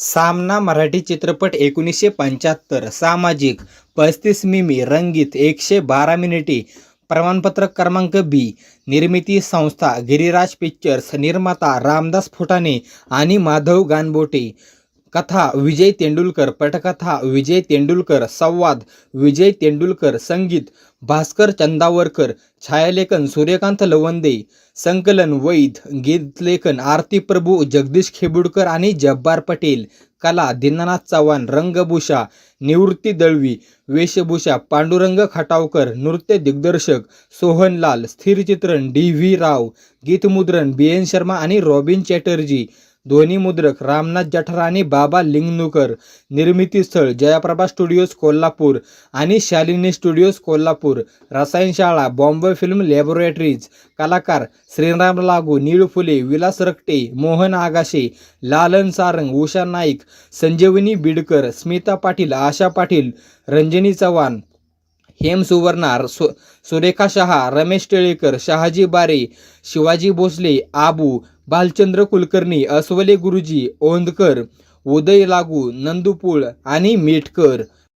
सामना मराठी चित्रपट एकोणीसशे पंच्याहत्तर सामाजिक पस्तीस मिमी रंगीत एकशे बारा मिनिटे प्रमाणपत्र क्रमांक बी निर्मिती संस्था गिरिराज पिक्चर्स निर्माता रामदास फुटाणे आणि माधव गानबोटे. कथा विजय तेंडुलकर पटकथा विजय तेंडुलकर संवाद विजय तेंडुलकर संगीत भास्कर चंदावरकर छायालेखन सूर्यकांत लवंदे संकलन वैद गीतलेखन आरती प्रभू जगदीश खेबुडकर आणि जब्बार पटेल कला दीनानाथ चव्हाण रंगभूषा निवृत्ती दळवी वेशभूषा पांडुरंग खटावकर नृत्य दिग्दर्शक सोहनलाल स्थिरचित्रण डी व्ही राव गीतमुद्रण बी एन शर्मा आणि रॉबिन चॅटर्जी ध्वनी मुद्रक रामनाथ जठराणी आणि बाबा लिंगनुकर निर्मिती स्थळ जयाप्रभा स्टुडिओज कोल्हापूर आणि शालिनी स्टुडिओज कोल्हापूर. रसायनशाळा बॉम्बे फिल्म लॅबोरेटरीज. कलाकार श्रीराम लागू नीळ फुले विलास रक्टे मोहन आगाशे लालन सारंग उषा नाईक संजीवनी बिडकर स्मिता पाटील आशा पाटील रंजनी चव्हाण. हेम सुवर्णार सु सुरेखा शहा रमेश टिळेकर शहाजी बारे शिवाजी भोसले आबू भालचंद्र कुलकर्णी अस्वले गुरुजी ओंदकर उदय लागू नंदुपूळ आणि मेटकर.